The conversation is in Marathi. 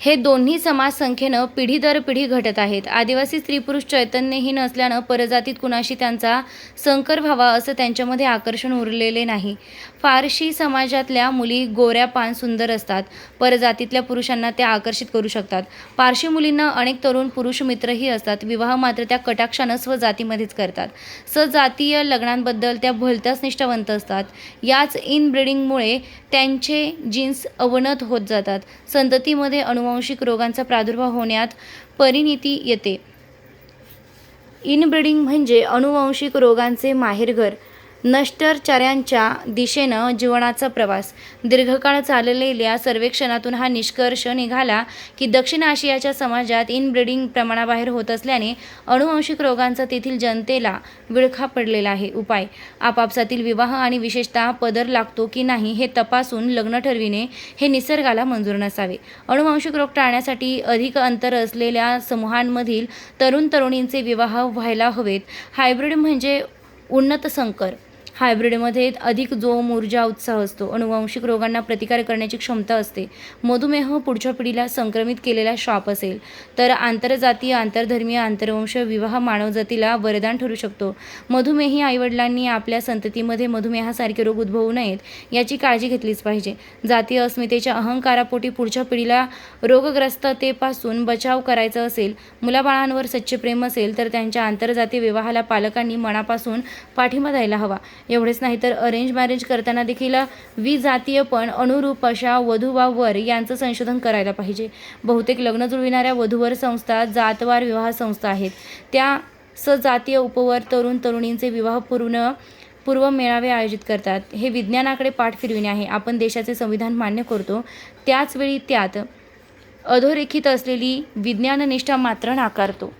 हे दोन्ही समाज संख्येनं पिढी दर पिढी घटत आहेत. आदिवासी स्त्री पुरुष चैतन्यही नसल्यानं परजातीत कुणाशी त्यांचा संकर व्हावा असं त्यांच्यामध्ये आकर्षण उरलेले नाही. फारशी समाजातल्या मुली गोऱ्या पान सुंदर असतात. परजातीतल्या पुरुषांना त्या आकर्षित करू शकतात. पारशी मुलींना अनेक तरुण पुरुष मित्रही असतात. विवाह मात्र त्या कटाक्षानं स्वजातीमध्येच करतात. सजातीय लग्नांबद्दल त्या भलत्याच निष्ठावंत असतात. याच इनब्रिडिंगमुळे त्यांचे जीन्स अवनत होत जातात. संततीमध्ये अनुवांशिक रोगांचा प्रादुर्भाव होण्यात परिणिती येते. इनब्रिडिंग म्हणजे अनुवांशिक रोगांचे माहेरघर. नष्टरचार्यांच्या दिशेनं जीवनाचा प्रवास. दीर्घकाळ चाललेल्या सर्वेक्षणातून हा निष्कर्ष निघाला की दक्षिण आशियाच्या समाजात इनब्रिडिंग प्रमाणाबाहेर होत असल्याने अनुवांशिक रोगांचा तेथील जनतेला विळखा पडलेला आहे. उपाय. आपापसातील विवाह आणि विशेषतः पदर लागतो की नाही हे तपासून लग्न ठरविणे हे निसर्गाला मंजूर नसावे. अनुवांशिक रोग टाळण्यासाठी अधिक अंतर असलेल्या समूहांमधील तरुण तरुणींचे विवाह व्हायला हवेत. हायब्रिड म्हणजे उन्नत संकर. हायब्रिडमध्ये अधिक जोम ऊर्जा उत्साह असतो. अनुवांशिक रोगांना प्रतिकार करण्याची क्षमता असते. मधुमेह पुढच्या पिढीला संक्रमित केलेला शाप असेल. तर आंतरजातीय आंतरधर्मीय आंतरवंश विवाह मानवजातीला वरदान ठरू शकतो. मधुमेही आईवडिलांनी आपल्या संततीमध्ये मधुमेहासारखे रोग उद्भवू नयेत याची काळजी घेतलीच पाहिजे. जातीय अस्मितेच्या अहंकारापोटी पुढच्या पिढीला रोगग्रस्ततेपासून बचाव करायचा असेल मुलाबाळांवर सच्चे प्रेम असेल तर त्यांच्या आंतरजातीय विवाहाला पालकांनी मनापासून पाठिंबा द्यायला हवा. एवढेच नाही तर अरेंज मॅरेज करताना देखील विजातीय पण अनुरूप अशा वधू वा वर यांचं संशोधन करायला पाहिजे. बहुतेक लग्न जुळविणाऱ्या वधूवर संस्था जातवार विवाह संस्था आहेत. त्या सजातीय उपवर तरुण तरुणींचे विवाह पूर्ण पूर्व मेळावे आयोजित करतात. हे विज्ञानाकडे पाठ फिरविणे आहे. आपण देशाचे संविधान मान्य करतो. त्याचवेळी त्यात अधोरेखित असलेली विज्ञाननिष्ठा मात्र नाकारतो.